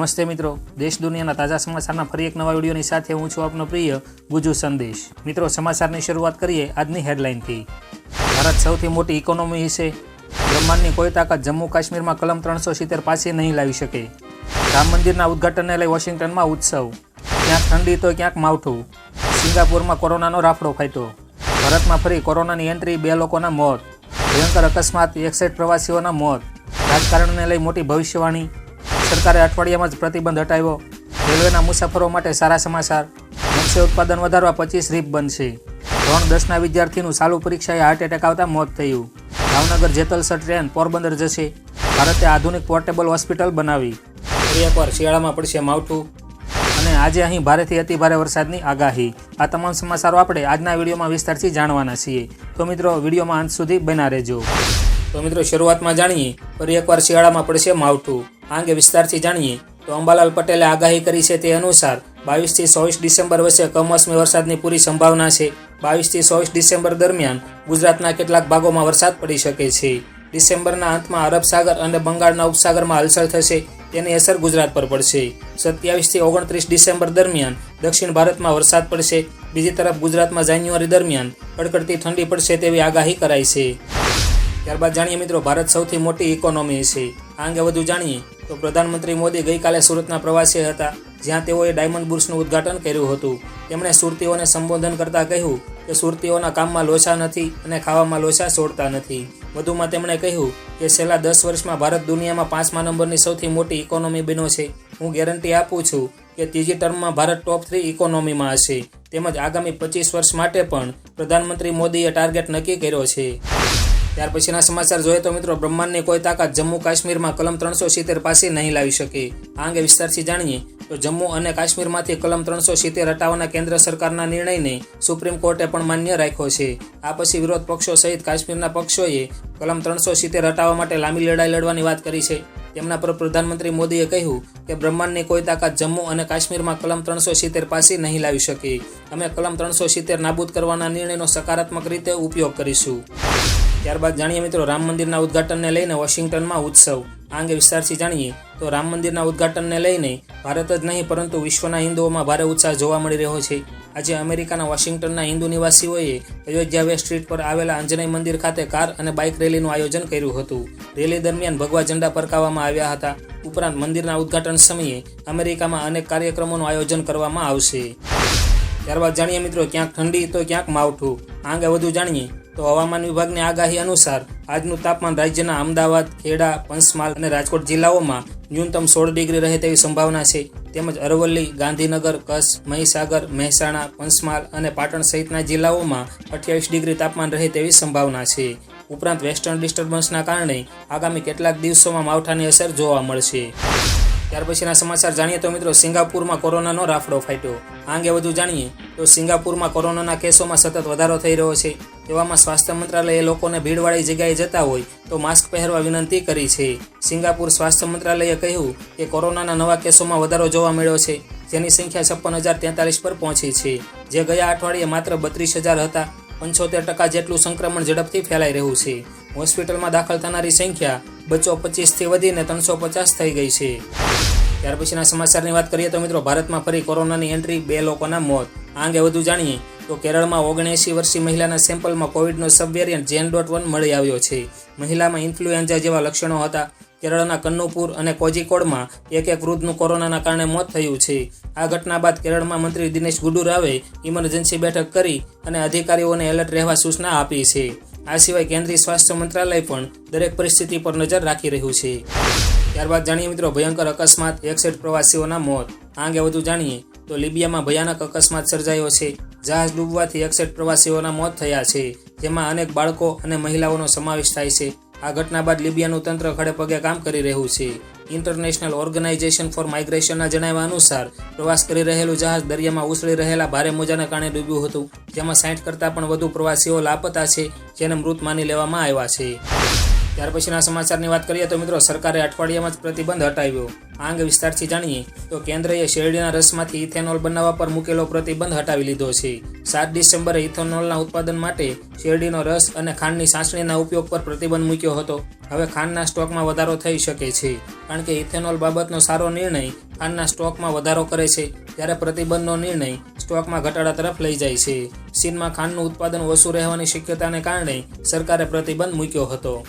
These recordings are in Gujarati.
નમસ્તે મિત્રો. દેશ દુનિયાના તાજા સમાચારના ફરી એક નવા વિડીયોની સાથે હું છું આપનો પ્રિય ગુજુ સંદેશ. મિત્રો, સમાચારની શરૂઆત કરીએ આજની હેડલાઇનથી. ભારત સૌથી મોટી ઇકોનોમી છે બ્રહ્માંડની કોઈ તાકાત જમ્મુ કાશ્મીરમાં કલમ ત્રણસો સિત્તેર પાછી નહીં લાવી શકે. રામ મંદિરના ઉદ્ઘાટનને લઈ વોશિંગ્ટનમાં ઉત્સવ. ક્યાંક ઠંડી તો ક્યાંક માવઠું. સિંગાપુરમાં કોરોનાનો રાફડો ફાટ્યો. ભારતમાં ફરી કોરોનાની એન્ટ્રી, બે લોકોના મોત. ભયંકર અકસ્માત, એકસઠ પ્રવાસીઓના મોત. રાજકારણને લઈ મોટી ભવિષ્યવાણી. સરકારે અઠવાડિયામાં જ પ્રતિબંધ હટાવ્યો. રેલવેના મુસાફરો માટે સારા સમાચાર. મત્સ્ય ઉત્પાદન વધારવા પચીસ રીપ બનશે. ધોરણ દસના વિદ્યાર્થીનું ચાલુ પરીક્ષાએ હાર્ટ એટેક આવતા મોત થયું. ભાવનગર જેતલસર ટ્રેન પોરબંદર જશે. ભારતે આધુનિક પોર્ટેબલ હોસ્પિટલ બનાવી. ફરી એકવાર શિયાળામાં પડશે માવઠું. અને આજે અહીં ભારેથી અતિ ભારે વરસાદની આગાહી. આ તમામ સમાચારો આપણે આજના વિડીયોમાં વિસ્તારથી જાણવાના છીએ. તો મિત્રો, વિડીયોમાં અંત સુધી બના રહેજો. તો મિત્રો, શરૂઆતમાં જાણીએ, ફરી એકવાર શિયાળામાં પડશે માવઠું. આ અંગે વિસ્તારથી જાણીએ તો અંબાલાલ પટેલે આગાહી કરી છે તે અનુસાર બાવીસથી ચોવીસ ડિસેમ્બર વચ્ચે કમોસમી વરસાદની પૂરી સંભાવના છે. બાવીસથી ચોવીસ ડિસેમ્બર દરમિયાન ગુજરાતના કેટલાક ભાગોમાં વરસાદ પડી શકે છે. ડિસેમ્બરના અંતમાં અરબ સાગર અને બંગાળના ઉપસાગરમાં હલચલ થશે. તેની અસર ગુજરાત પર પડશે. સત્યાવીસથી ઓગણત્રીસ ડિસેમ્બર દરમિયાન દક્ષિણ ભારતમાં વરસાદ પડશે. બીજી તરફ ગુજરાતમાં જાન્યુઆરી દરમિયાન કડકડતી ઠંડી પડશે તેવી આગાહી કરાઈ છે. ત્યારબાદ જાણીએ મિત્રો, ભારત સૌથી મોટી ઇકોનોમી છે. આ અંગે વધુ જાણીએ તો પ્રધાનમંત્રી મોદી ગઈકાલે સુરતના પ્રવાસે હતા, જ્યાં તેઓએ ડાયમંડ બુર્સનું ઉદ્ઘાટન કર્યું હતું. તેમણે સુરતીઓને સંબોધન કરતા કહ્યું કે સુરતીઓના કામમાં લોચા નથી અને ખાવામાં લોચા છોડતા નથી. વધુમાં તેમણે કહ્યું કે છેલ્લા દસ વર્ષમાં ભારત દુનિયામાં પાંચમા નંબરની સૌથી મોટી ઇકોનોમી બન્યો છે. હું ગેરંટી આપું છું કે ત્રીજી ટર્મમાં ભારત ટોપ થ્રી ઇકોનોમીમાં હશે. તેમજ આગામી પચીસ વર્ષ માટે પણ પ્રધાનમંત્રી મોદીએ ટાર્ગેટ નક્કી કર્યો છે. ત્યાર પછીના સમાચાર જોઈએ તો મિત્રો બ્રહ્માંડની કોઈ તાકાત જમ્મુ કાશ્મીરમાં કલમ ત્રણસો સિત્તેર પાસી નહીં લાવી શકે. આ અંગે વિસ્તારથી જાણીએ તો જમ્મુ અને કાશ્મીરમાંથી કલમ ત્રણસો સિત્તેર હટાવવાના કેન્દ્ર સરકારના નિર્ણયને સુપ્રીમ કોર્ટે પણ માન્ય રાખ્યો છે. આ પછી વિરોધ પક્ષો સહિત કાશ્મીરના પક્ષોએ કલમ ત્રણસો સિત્તેર હટાવવા માટે લાંબી લડાઈ લડવાની વાત કરી છે. તેમના પર પ્રધાનમંત્રી મોદીએ કહ્યું કે બ્રહ્માંડની કોઈ તાકાત જમ્મુ અને કાશ્મીરમાં કલમ ત્રણસો સિત્તેર પાસે નહીં લાવી શકે. અમે કલમ ત્રણસો સિત્તેર નાબૂદ કરવાના નિર્ણયનો સકારાત્મક રીતે ઉપયોગ કરીશું. ત્યારબાદ જાણીએ મિત્રો રામ મંદિરના ઉદ્ઘાટનને લઈને વોશિંગ્ટનમાં ઉત્સવ. આ અંગે વિસ્તારથી જાણીએ તો રામ મંદિરના ઉદ્ઘાટનને લઈને ભારત જ નહીં, પરંતુ વિશ્વના હિન્દુઓમાં ભારે ઉત્સાહ જોવા મળી રહ્યો છે. આજે અમેરિકાના વોશિંગ્ટનના હિન્દુ નિવાસીઓએ અયોધ્યા વે સ્ટ્રીટ પર આવેલા અંજનય મંદિર ખાતે કાર અને બાઇક રેલીનું આયોજન કર્યું હતું. રેલી દરમિયાન ભગવા ઝંડા પરકાવવામાં આવ્યા હતા. ઉપરાંત મંદિરના ઉદ્ઘાટન સમયે અમેરિકામાં અનેક કાર્યક્રમોનું આયોજન કરવામાં આવશે. ત્યારબાદ જાણીએ મિત્રો ક્યાંક ઠંડી તો ક્યાંક માવઠું. આ અંગે વધુ જાણીએ તો હવામાન વિભાગની આગાહી અનુસાર, આજનું તાપમાન રાજ્યના અમદાવાદ, ખેડા, પંચમહાલ અને રાજકોટ જિલ્લાઓમાં ન્યૂનતમ સોળ ડિગ્રી રહે તેવી સંભાવના છે. તેમજ અરવલ્લી, ગાંધીનગર, કચ્છ, મહીસાગર, મહેસાણા, પંચમહાલ અને પાટણ સહિતના જિલ્લાઓમાં અઠ્યાવીસ ડિગ્રી તાપમાન રહે તેવી સંભાવના છે. ઉપરાંત વેસ્ટર્ન ડિસ્ટર્બન્સના કારણે આગામી કેટલાક દિવસોમાં માવઠાની અસર જોવા મળશે. ત્યાર પછીના સમાચાર જાણીએ તો મિત્રો, સિંગાપુરમાં કોરોનાનો રાફડો ફાટ્યો. આ અંગે વધુ જાણીએ તો સિંગાપુરમાં કોરોનાના કેસોમાં સતત વધારો થઈ રહ્યો છે. તેવામાં સ્વાસ્થ્ય મંત્રાલયે લોકોને ભીડવાળી જગ્યાએ જતા હોય તો માસ્ક પહેરવા વિનંતી કરી છે. સિંગાપુર સ્વાસ્થ્ય મંત્રાલયે કહ્યું કે કોરોનાના નવા કેસોમાં વધારો જોવા મળ્યો છે, જેની સંખ્યા છપ્પન હજાર તેતાલીસ પર પહોંચી છે, જે ગયા અઠવાડિયે માત્ર બત્રીસ હજાર હતા. પંચોતેર ટકા જેટલું સંક્રમણ ઝડપથી ફેલાઈ રહ્યું છે. હોસ્પિટલમાં દાખલ થનારી સંખ્યા બસો પચીસથી વધીને ત્રણસો પચાસ થઈ ગઈ છે. ત્યાર પછીના સમાચારની વાત કરીએ તો મિત્રો, ભારતમાં ફરી કોરોનાની એન્ટ્રી, બે લોકોના મોત. આ અંગે વધુ જાણીએ તો કેરળમાં ઓગણએંશી વર્ષીય મહિલાના સેમ્પલમાં કોવિડનો sub variant JN dot one મળી આવ્યો છે. મહિલામાં ઇન્ફ્લુએન્ઝા જેવા લક્ષણો હતા. કેરળના કન્નુપુર અને કોજિકોડમાં એક એક વૃદ્ધનું કોરોનાના કારણે મોત થયું છે. આ ઘટના બાદ કેરળમાં મંત્રી દિનેશ ગુડુ રાવે ઇમરજન્સી બેઠક કરી અને અધિકારીઓને એલર્ટ રહેવા સૂચના આપી છે. આ સિવાય કેન્દ્રીય સ્વાસ્થ્ય મંત્રાલય પણ દરેક પરિસ્થિતિ પર નજર રાખી રહ્યું છે. ત્યારબાદ જાણીએ મિત્રો, ભયંકર અકસ્માત, એકસઠ પ્રવાસીઓના મોત. આ અંગે વધુ જાણીએ તો લિબિયામાં ભયાનક અકસ્માત સર્જાયો છે. જહાજ ડૂબવાથી એકસઠ પ્રવાસીઓના મોત થયા છે, જેમાં અનેક બાળકો અને મહિલાઓનો સમાવેશ થાય છે. આ ઘટના બાદ લિબિયાનું તંત્ર ખડે પગે કામ કરી રહ્યું છે. ઇન્ટરનેશનલ ઓર્ગેનાઇઝેશન ફોર માઇગ્રેશનના જણાવ્યા અનુસાર, પ્રવાસ કરી રહેલું જહાજ દરિયામાં ઉછળી રહેલા ભારે મોજાના કારણે ડૂબ્યું હતું, જેમાં સાઠ કરતાં પણ વધુ પ્રવાસીઓ લાપતા છે, જેને મૃત માની લેવામાં આવ્યા છે. ત્યાર પછીના સમાચારની વાત કરીએ તો મિત્રો, સરકારે અઠવાડિયામાં જ પ્રતિબંધ હટાવ્યો. આ અંગે વિસ્તારથી જાણીએ તો કેન્દ્રએ શેરડીના રસમાંથી ઇથેનોલ બનાવવા પર મૂકેલો પ્રતિબંધ હટાવી લીધો છે. સાત ડિસેમ્બરે ઇથેનોલના ઉત્પાદન માટે શેરડીનો રસ અને ખાંડની સાસણીના ઉપયોગ પર પ્રતિબંધ મૂક્યો હતો. હવે ખાંડના સ્ટોકમાં વધારો થઈ શકે છે. કારણ કે ઇથેનોલ બાબતનો સારો નિર્ણય ખાંડના સ્ટોકમાં વધારો કરે છે જ્યારે પ્રતિબંધનો નિર્ણય સ્ટોકમાં ઘટાડા તરફ લઈ જાય છે. ચીનમાં ખાંડનું ઉત્પાદન ઓછું રહેવાની શક્યતાને કારણે સરકારે પ્રતિબંધ મૂક્યો હતો.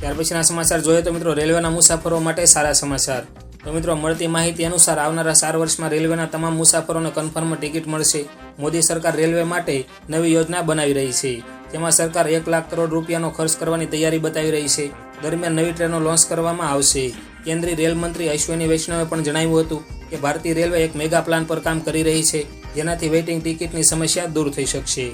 ત્યાર પછીના સમાચાર જોઈએ તો મિત્રો, રેલવેના મુસાફરો માટે સારા સમાચાર. તો મિત્રો, મળતી માહિતી અનુસાર આવનારા ચાર વર્ષમાં રેલવેના તમામ મુસાફરોને કન્ફર્મ ટિકિટ મળશે. મોદી સરકાર રેલવે માટે નવી યોજના બનાવી રહી છે. જેમાં સરકાર એક લાખ કરોડ રૂપિયાનો ખર્ચ કરવાની તૈયારી બતાવી રહી છે. દરમિયાન નવી ટ્રેનો લોન્ચ કરવામાં આવશે. કેન્દ્રીય રેલ મંત્રી અશ્વિની વૈષ્ણવે પણ જણાવ્યું હતું કે ભારતીય રેલવે એક મેગા પ્લાન પર કામ કરી રહી છે, જેનાથી વેઇટિંગ ટિકિટની સમસ્યા દૂર થઈ શકશે.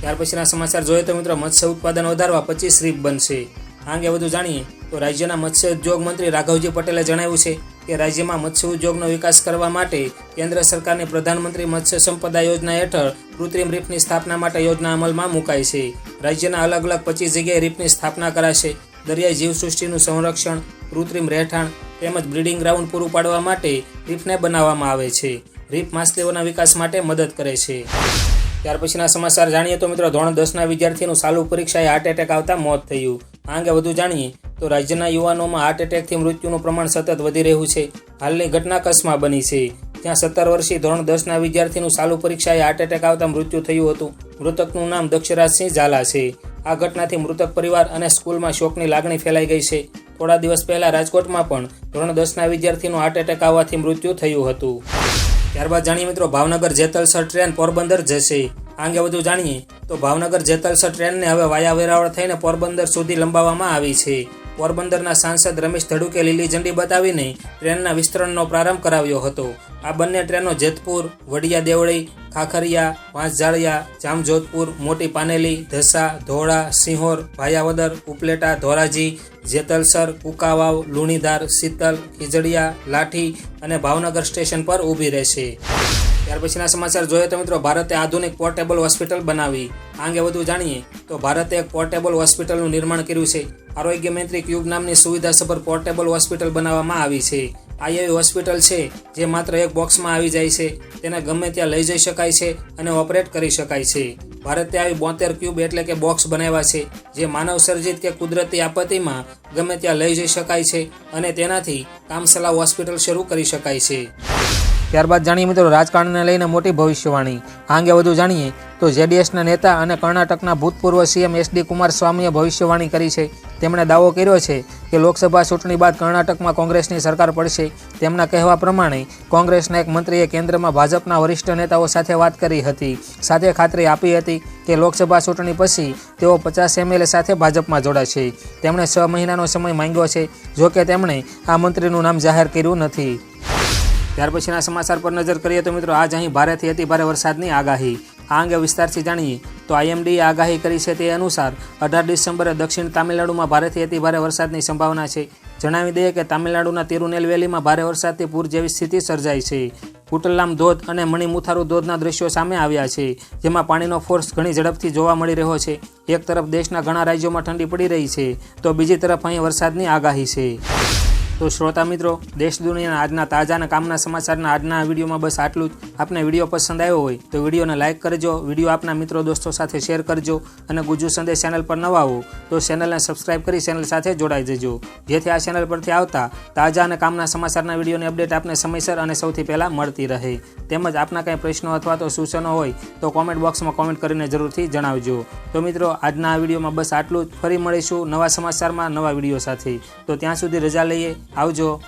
ત્યાર પછીના સમાચાર જોઈએ તો મિત્રો, મત્સ્ય ઉત્પાદન વધારવા પચીસ રીપ બનશે. આ અંગે વધુ જાણીએ તો રાજ્યના મત્સ્ય ઉદ્યોગ મંત્રી રાઘવજી પટેલે જણાવ્યું છે કે રાજ્યમાં મત્સ્ય ઉદ્યોગનો વિકાસ કરવા માટે કેન્દ્ર સરકારની પ્રધાનમંત્રી મત્સ્ય સંપદા યોજના હેઠળ કૃત્રિમ રીફની સ્થાપના માટે યોજના અમલમાં મુકાઈ છે. રાજ્યના અલગ અલગ પચીસ જગ્યાએ રીફની સ્થાપના કરાશે. દરિયાઈ જીવસૃષ્ટિનું સંરક્ષણ કૃત્રિમ રહેઠાણ તેમજ બ્રીડિંગ ગ્રાઉન્ડ પૂરું પાડવા માટે રીફને બનાવવામાં આવે છે. રીફ માછલીઓના વિકાસ માટે મદદ કરે છે. ત્યાર પછીના સમાચાર જાણીએ તો મિત્રો ધોરણ દસના વિદ્યાર્થીનું ચાલુ પરીક્ષાએ હાર્ટ એટેક આવતા મોત થયું. આ અંગે વધુ જાણીએ તો રાજ્યના યુવાનોમાં હાર્ટ એટેકથી મૃત્યુનું પ્રમાણ સતત વધી રહ્યું છે. હાલની ઘટના કચ્છમાં બની છે. ત્યાં સત્તર વર્ષીય ધોરણ દસના વિદ્યાર્થીનું ચાલુ પરીક્ષાએ હાર્ટ એટેક આવતા મૃત્યુ થયું હતું. મૃતકનું નામ દક્ષરાજસિંહ ઝાલા છે. આ ઘટનાથી મૃતક પરિવાર અને સ્કૂલમાં શોકની લાગણી ફેલાઈ ગઈ છે. થોડા દિવસ પહેલા રાજકોટમાં પણ ધોરણ દસના વિદ્યાર્થીનું હાર્ટ એટેક આવવાથી મૃત્યુ થયું હતું. ત્યારબાદ જાણીએ મિત્રો, ભાવનગર જેતલસર ટ્રેન પોરબંદર જશે. આ અંગે વધુ જાણીએ તો ભાવનગર જેતલસર ટ્રેનને હવે વાયા વેરાવળ થઈને પોરબંદર સુધી લંબાવવામાં આવી છે. પોરબંદરના સાંસદ રમેશ ધડુકે લીલી ઝંડી બતાવીને ટ્રેનના વિસ્તરણનો પ્રારંભ કરાવ્યો હતો. આ બંને ટ્રેનો જેતપુર, વડિયા દેવળી ખાખરિયા, વાંસઝાળિયા, જામજોધપુર, મોટી પાનેલી, ધસા, ધોળા, સિંહોર, ભાયાવદર, ઉપલેટા, ધોરાજી, જેતલસર, કુકાવાવ, લુણીધાર, શીતલ, ખીજડીયા, લાઠી અને ભાવનગર સ્ટેશન પર ઊભી રહેશે ત્યાર પછીના સમાચાર જોઈએ તો મિત્રો, ભારતે આધુનિક પોર્ટેબલ હોસ્પિટલ બનાવી. આ અંગે વધુ જાણીએ તો ભારતે એક પોર્ટેબલ હોસ્પિટલનું નિર્માણ કર્યું છે. આરોગ્ય મંત્રી ક્યુબ નામની સુવિધાસભર પોર્ટેબલ હોસ્પિટલ બનાવવામાં આવી છે. આ એવી હોસ્પિટલ છે, જે માત્ર એક બોક્સમાં આવી જાય છે. તેને ગમે ત્યાં લઈ જઈ શકાય છે અને ઓપરેટ કરી શકાય છે. ભારતે આવી બોતેર ક્યુબ એટલે કે બોક્સ બનાવ્યા છે, જે માનવ સર્જિત કે કુદરતી આપત્તિમાં ગમે ત્યાં લઈ જઈ શકાય છે અને તેનાથી કામચલાઉ હોસ્પિટલ શરૂ કરી શકાય છે. ત્યારબાદ જાણીએ મિત્રો રાજકારણને લઈને મોટી ભવિષ્યવાણી. આ અંગે વધુ જાણીએ તો જેડીએસના નેતા અને કર્ણાટકના ભૂતપૂર્વ સીએમ એસડી કુમારસ્વામીએ ભવિષ્યવાણી કરી છે. તેમણે દાવો કર્યો છે કે લોકસભા ચૂંટણી બાદ કર્ણાટકમાં કોંગ્રેસની સરકાર પડશે. તેમના કહેવા પ્રમાણે કોંગ્રેસના એક મંત્રીએ કેન્દ્રમાં ભાજપના વરિષ્ઠ નેતાઓ સાથે વાત કરી હતી. સાથે ખાતરી આપી હતી કે લોકસભા ચૂંટણી પછી તેઓ પચાસ એમએલએ સાથે ભાજપમાં જોડાશે તેમણે છ મહિનાનો સમય માંગ્યો છે, જોકે તેમણે આ મંત્રીનું નામ જાહેર કર્યું નથી. ત્યાર પછીના સમાચાર પર નજર કરીએ તો મિત્રો આજ અહીં ભારેથી અતિભારે વરસાદની આગાહી. આ અંગે વિસ્તારથી જાણીએ તો આઈએમડીએ આગાહી કરી છે તે અનુસાર અઢાર ડિસેમ્બરે દક્ષિણ તામિલનાડુમાં ભારેથી અતિભારે વરસાદની સંભાવના છે. જણાવી દઈએ કે તામિલનાડુના તિરુનેલવેલીમાં ભારે વરસાદથી પૂર જેવી સ્થિતિ સર્જાઈ છે. કુટલામ ધોધ અને મણિમુથારુ ધોધના દ્રશ્યો સામે આવ્યા છે, જેમાં પાણીનો ફોર્સ ઘણી ઝડપથી જોવા મળી રહ્યો છે. એક તરફ દેશના ઘણા રાજ્યોમાં ઠંડી પડી રહી છે, તો બીજી તરફ અહીં વરસાદની આગાહી છે. તો શ્રોતા મિત્રો, દેશ, દુનિયાના આજના તાજા અને કામના સમાચારના આજના વિડીયોમાં બસ આટલું જ. આપને વીડિયો પસંદ આવ્યો હોય તો વિડીયોને લાઇક કરજો, વીડિયો આપના મિત્રો દોસ્તો સાથે શેર કરજો અને ગુજુ સંદેશ ચેનલ પર નવા આવો તો ચેનલને સબસ્ક્રાઇબ કરી ચેનલ સાથે જોડાઈ જજો. જેથી આ ચેનલ પરથી આવતા તાજા અને કામના સમાચારના વિડીયોની અપડેટ આપને સમયસર અને સૌથી પહેલાં મળતી રહે. તેમજ આપના કંઈ પ્રશ્નો અથવા તો સૂચનો હોય તો કોમેન્ટ બોક્સમાં કોમેન્ટ કરીને જરૂરથી જણાવજો. તો મિત્રો, આજના આ વિડીયોમાં બસ આટલું જ. ફરી મળીશું નવા સમાચારમાં નવા વીડિયો સાથે. તો ત્યાં સુધી રજા લઈએ. આવજો.